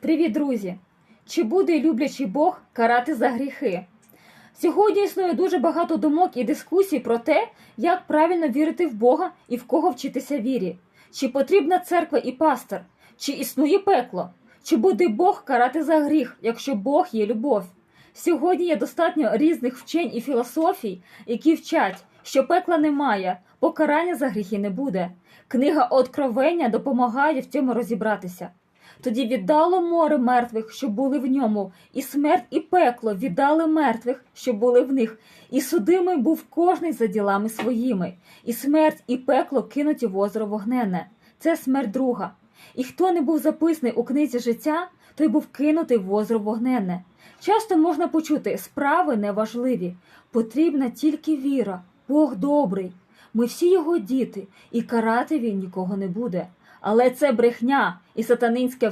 Привіт, друзі! Чи буде люблячий Бог карати за гріхи? Сьогодні існує дуже багато думок і дискусій про те, як правильно вірити в Бога і в кого вчитися вірі. Чи потрібна церква і пастор? Чи існує пекло? Чи буде Бог карати за гріх, якщо Бог є любов? Сьогодні є достатньо різних вчень і філософій, які вчать, що пекла немає, покарання за гріхи не буде. Книга Откровення допомагає в цьому розібратися. Тоді віддало море мертвих, що були в ньому, і смерть, і пекло віддали мертвих, що були в них, і судимий був кожний за ділами своїми, і смерть, і пекло кинуті в озеро вогненне. Це смерть друга. І хто не був записаний у книзі життя, той був кинутий в озеро вогненне. Часто можна почути справи неважливі, потрібна тільки віра, Бог добрий. Ми всі його діти, і карати він нікого не буде. Але це брехня і сатанинське